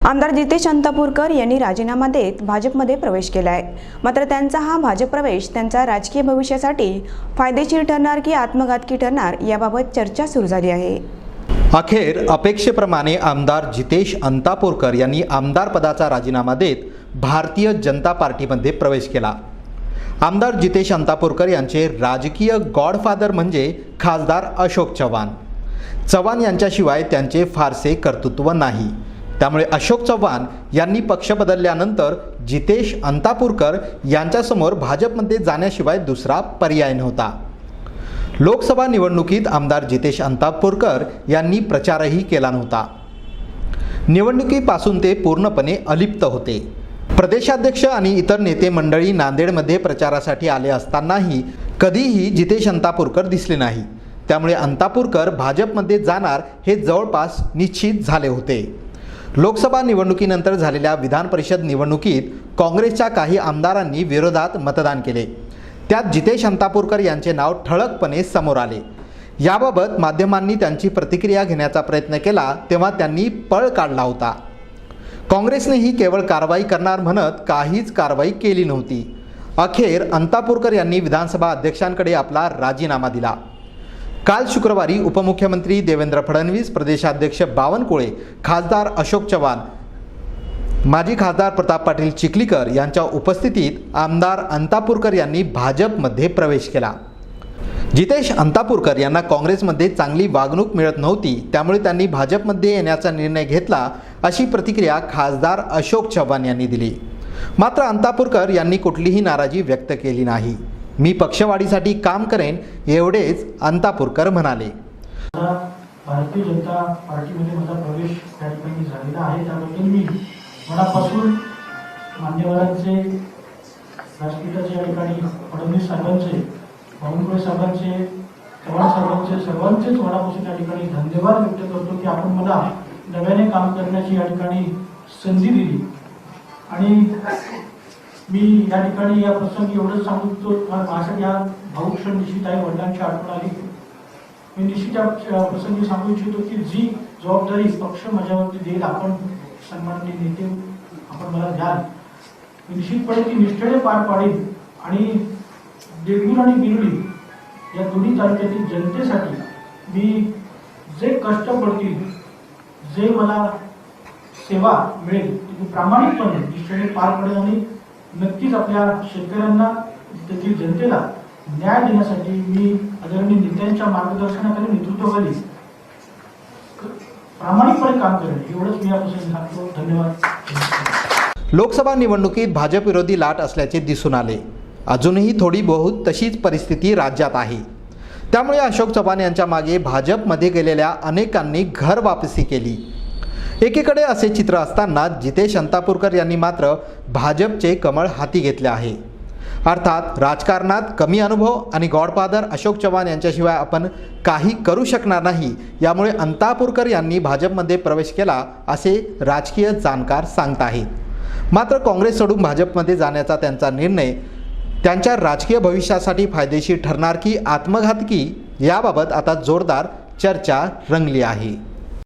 आमदार जितेश अंतापूरकर यांनी राजीनामा देत भाजपमध्ये प्रवेश केला आहे मात्र त्यांचा हा भाजप प्रवेश त्यांच्या राजकीय भविष्यासाठी फायदेशीर ठरणार की आत्मघातकी ठरणार याबाबत चर्चा सुरू झाली आहे. अखेर अपेक्षेप्रमाणे आमदार जितेश अंतापूरकर यांनी आमदार पदाचा राजीनामा देत भारतीय जनता पार्टीमध्ये प्रवेश केला. आमदार जितेश अंतापूरकर यांचे राजकीय गॉडफादर म्हणजे खासदार अशोक चव्हाण. चव्हाण यांच्याशिवाय त्यांचे फारसे कर्तृत्व नाही. त्यामुळे अशोक चव्हाण यांनी पक्ष बदलल्यानंतर जितेश अंतापूरकर यांच्यासमोर भाजपमध्ये जाण्याशिवाय दुसरा पर्याय नव्हता. लोकसभा निवडणुकीत आमदार जितेश अंतापूरकर यांनी प्रचारही केला नव्हता. निवडणुकीपासून ते पूर्णपणे अलिप्त होते. प्रदेशाध्यक्ष आणि इतर नेते मंडळी नांदेडमध्ये प्रचारासाठी आले असतानाही कधीही जितेश अंतापूरकर दिसले नाही. त्यामुळे अंतापूरकर भाजपमध्ये जाणार हे जवळपास निश्चित झाले होते. लोकसभा निवडणुकीनंतर झालेल्या विधान परिषद निवडणुकीत काँग्रेसच्या काही आमदारांनी विरोधात मतदान केले. त्यात जितेश अंतापूरकर यांचे नाव ठळकपणे समोर आले. याबाबत माध्यमांनी त्यांची प्रतिक्रिया घेण्याचा प्रयत्न केला तेव्हा त्यांनी पळ काढला होता. काँग्रेसनेही केवळ कारवाई करणार म्हणत काहीच कारवाई केली नव्हती. अखेर अंतापूरकर यांनी विधानसभा अध्यक्षांकडे आपला राजीनामा दिला. काल शुक्रवारी उपमुख्यमंत्री देवेंद्र फडणवीस प्रदेशाध्यक्ष बावनकुळे खासदार अशोक चव्हाण माजी खासदार प्रताप पाटील चिखलीकर यांच्या उपस्थितीत आमदार अंतापूरकर यांनी भाजपमध्ये प्रवेश केला. जितेश अंतापूरकर यांना काँग्रेसमध्ये चांगली वागणूक मिळत नव्हती त्यामुळे त्यांनी भाजपमध्ये येण्याचा निर्णय घेतला अशी प्रतिक्रिया खासदार अशोक चव्हाण यांनी दिली. मात्र अंतापूरकर यांनी कुठलीही नाराजी व्यक्त केली नाही. मी पक्षवाढीसाठी काम करेन एवढेच अंतापूरकर म्हणाले. भारतीय जनता पार्टीमध्ये माझा प्रवेश त्या ठिकाणी झालेला आहे. त्याबद्दल मी मनापासून मान्यवरांचे व्यासपीठाचे या ठिकाणी फडणवीस साहेबांचे बावनकुळे साहेबांचे चव्हाण साहेबांचे सर्वांचेच मनापासून या ठिकाणी धन्यवाद व्यक्त करतो की आपण मला नव्याने काम करण्याची या ठिकाणी संधी दिली. आणि मी या ठिकाणी या प्रसंगी एवढंच सांगू इच्छितो कारण माझ्यासाठी हा भाऊ क्षण निश्चित आहे वडिलांची आठवण आली. मी निश्चित या प्रसंगी सांगू इच्छितो की जी जबाबदारी पक्ष माझ्यावरती देईल आपण सन्माननीय नेते आपण मला द्याल. मी निश्चितपणे ती निष्ठेने पार पाडेल आणि देगलूर आणि बिरडी या दोन्ही तालुक्यातील जनतेसाठी मी जे कष्ट पडतील जे मला सेवा मिळेल ती प्रामाणिकपणे निष्ठेने पार पडेल आणि नक्कीच आपल्या शेतकऱ्यांना तेथील जनतेला न्याय देण्यासाठी मी आदरणीय नेत्यांच्या मार्गदर्शनाखाली नेतृत्वाखाली प्रामाणिकपणे काम करेन एवढंच मी यापासून सांगतो. धन्यवाद. लोकसभा निवडणुकीत भाजप विरोधी लाट असल्याचे दिसून आले. अजूनही थोडी बहुत तशीच परिस्थिती राज्यात आहे. त्यामुळे अशोक चव्हाण यांच्या मागे भाजपमध्ये गेलेल्या अनेकांनी घर वापसी केली. एकीकडे असे चित्र असताना जितेश अंतापूरकर यांनी मात्र भाजपचे कमळ हाती घेतले आहे. अर्थात राजकारणात कमी अनुभव आणि गॉडफादर अशोक चव्हाण यांच्याशिवाय आपण काही करू शकणार नाही. यामुळे अंतापूरकर यांनी भाजपमध्ये प्रवेश केला असे राजकीय जाणकार सांगत आहेत. मात्र काँग्रेस सोडून भाजपमध्ये जाण्याचा त्यांचा निर्णय त्यांच्या राजकीय भविष्यासाठी फायदेशीर ठरणार की आत्मघातकी याबाबत आता जोरदार चर्चा रंगली आहे.